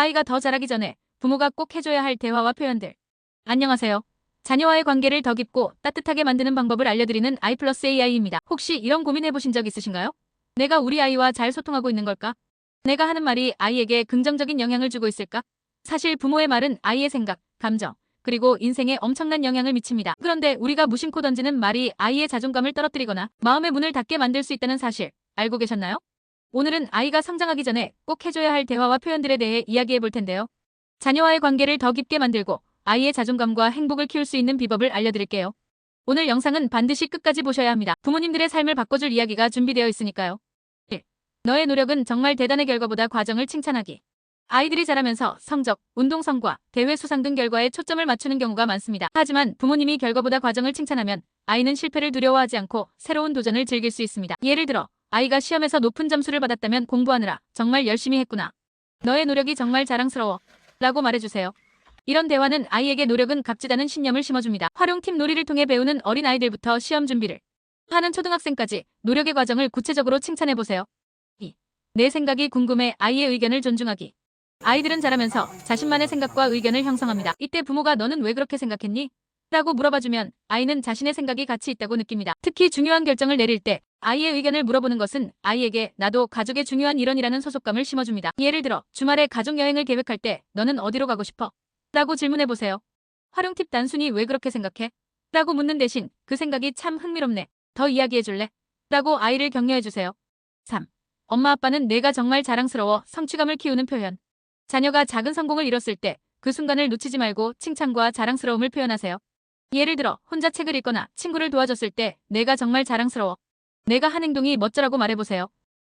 아이가 더 자라기 전에 부모가 꼭 해줘야 할 대화와 표현들. 안녕하세요. 자녀와의 관계를 더 깊고 따뜻하게 만드는 방법을 알려드리는 아이플러스 AI입니다. 혹시 이런 고민 해보신 적 있으신가요? 내가 우리 아이와 잘 소통하고 있는 걸까? 내가 하는 말이 아이에게 긍정적인 영향을 주고 있을까? 사실 부모의 말은 아이의 생각, 감정, 그리고 인생에 엄청난 영향을 미칩니다. 그런데 우리가 무심코 던지는 말이 아이의 자존감을 떨어뜨리거나 마음의 문을 닫게 만들 수 있다는 사실 알고 계셨나요? 오늘은 아이가 성장하기 전에 꼭 해줘야 할 대화와 표현들에 대해 이야기해 볼 텐데요. 자녀와의 관계를 더 깊게 만들고 아이의 자존감과 행복을 키울 수 있는 비법을 알려드릴게요. 오늘 영상은 반드시 끝까지 보셔야 합니다. 부모님들의 삶을 바꿔줄 이야기가 준비되어 있으니까요. 1. 너의 노력은 정말 대단의 결과보다 과정을 칭찬하기. 아이들이 자라면서 성적, 운동 성과 대회 수상 등 결과에 초점을 맞추는 경우가 많습니다. 하지만 부모님이 결과보다 과정을 칭찬하면 아이는 실패를 두려워하지 않고 새로운 도전을 즐길 수 있습니다. 예를 들어 아이가 시험에서 높은 점수를 받았다면 공부하느라 정말 열심히 했구나. 너의 노력이 정말 자랑스러워. 라고 말해주세요. 이런 대화는 아이에게 노력은 값지다는 신념을 심어줍니다. 활용팀 놀이를 통해 배우는 어린 아이들부터 시험 준비를 하는 초등학생까지 노력의 과정을 구체적으로 칭찬해보세요. 2. 내 생각이 궁금해 아이의 의견을 존중하기. 아이들은 자라면서 자신만의 생각과 의견을 형성합니다. 이때 부모가 너는 왜 그렇게 생각했니? 라고 물어봐주면 아이는 자신의 생각이 가치 있다고 느낍니다. 특히 중요한 결정을 내릴 때 아이의 의견을 물어보는 것은 아이에게 나도 가족의 중요한 일원이라는 소속감을 심어줍니다. 예를 들어 주말에 가족 여행을 계획할 때 너는 어디로 가고 싶어? 라고 질문해보세요. 활용 팁 단순히 왜 그렇게 생각해? 라고 묻는 대신 그 생각이 참 흥미롭네. 더 이야기해줄래? 라고 아이를 격려해주세요. 3. 엄마 아빠는 내가 정말 자랑스러워 성취감을 키우는 표현. 자녀가 작은 성공을 이뤘을 때 그 순간을 놓치지 말고 칭찬과 자랑스러움을 표현하세요. 예를 들어 혼자 책을 읽거나 친구를 도와줬을 때 내가 정말 자랑스러워. 내가 한 행동이 멋져라고 말해보세요.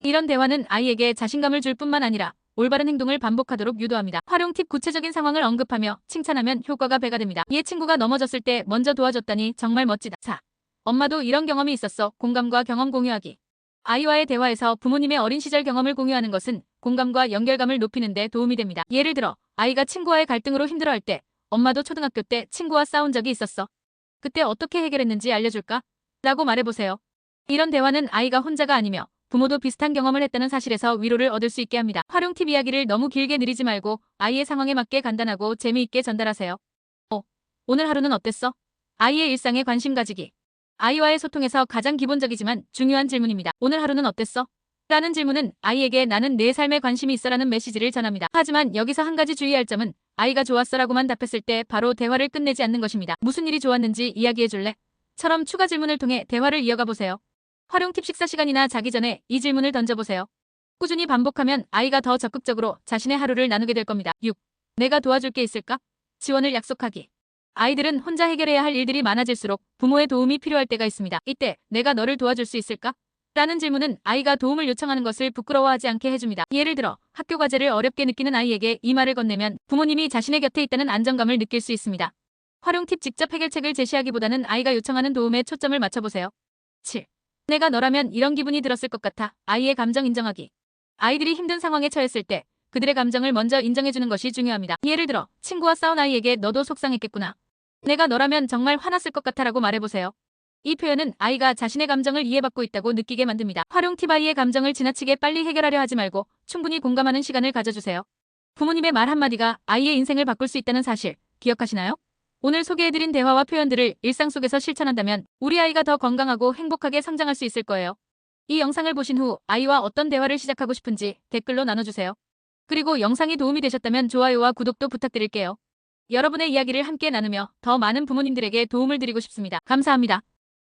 이런 대화는 아이에게 자신감을 줄 뿐만 아니라 올바른 행동을 반복하도록 유도합니다. 활용 팁 구체적인 상황을 언급하며 칭찬하면 효과가 배가 됩니다. 얘 친구가 넘어졌을 때 먼저 도와줬다니 정말 멋지다. 4. 엄마도 이런 경험이 있었어. 공감과 경험 공유하기. 아이와의 대화에서 부모님의 어린 시절 경험을 공유하는 것은 공감과 연결감을 높이는 데 도움이 됩니다. 예를 들어 아이가 친구와의 갈등으로 힘들어할 때 엄마도 초등학교 때 친구와 싸운 적이 있었어. 그때 어떻게 해결했는지 알려줄까? 라고 말해보세요. 이런 대화는 아이가 혼자가 아니며 부모도 비슷한 경험을 했다는 사실에서 위로를 얻을 수 있게 합니다. 활용 팁 이야기를 너무 길게 느리지 말고 아이의 상황에 맞게 간단하고 재미있게 전달하세요. 어, 오늘 하루는 어땠어? 아이의 일상에 관심 가지기. 아이와의 소통에서 가장 기본적이지만 중요한 질문입니다. 오늘 하루는 어땠어? 라는 질문은 아이에게 나는 내 삶에 관심이 있어라는 메시지를 전합니다. 하지만 여기서 한 가지 주의할 점은 아이가 좋았어라고만 답했을 때 바로 대화를 끝내지 않는 것입니다. 무슨 일이 좋았는지 이야기해줄래? 처럼 추가 질문을 통해 대화를 이어가 보세요. 활용 팁 식사 시간이나 자기 전에 이 질문을 던져보세요. 꾸준히 반복하면 아이가 더 적극적으로 자신의 하루를 나누게 될 겁니다. 6. 내가 도와줄 게 있을까? 지원을 약속하기. 아이들은 혼자 해결해야 할 일들이 많아질수록 부모의 도움이 필요할 때가 있습니다. 이때 내가 너를 도와줄 수 있을까? 라는 질문은 아이가 도움을 요청하는 것을 부끄러워하지 않게 해줍니다. 예를 들어 학교 과제를 어렵게 느끼는 아이에게 이 말을 건네면 부모님이 자신의 곁에 있다는 안정감을 느낄 수 있습니다. 활용 팁 직접 해결책을 제시하기보다는 아이가 요청하는 도움에 초점을 맞춰보세요. 7. 내가 너라면 이런 기분이 들었을 것 같아. 아이의 감정 인정하기. 아이들이 힘든 상황에 처했을 때 그들의 감정을 먼저 인정해주는 것이 중요합니다. 예를 들어 친구와 싸운 아이에게 너도 속상했겠구나. 내가 너라면 정말 화났을 것 같아라고 말해보세요. 이 표현은 아이가 자신의 감정을 이해받고 있다고 느끼게 만듭니다. 활용 팁 아이의 감정을 지나치게 빨리 해결하려 하지 말고 충분히 공감하는 시간을 가져주세요. 부모님의 말 한마디가 아이의 인생을 바꿀 수 있다는 사실 기억하시나요? 오늘 소개해드린 대화와 표현들을 일상 속에서 실천한다면 우리 아이가 더 건강하고 행복하게 성장할 수 있을 거예요. 이 영상을 보신 후 아이와 어떤 대화를 시작하고 싶은지 댓글로 나눠주세요. 그리고 영상이 도움이 되셨다면 좋아요와 구독도 부탁드릴게요. 여러분의 이야기를 함께 나누며 더 많은 부모님들에게 도움을 드리고 싶습니다. 감사합니다.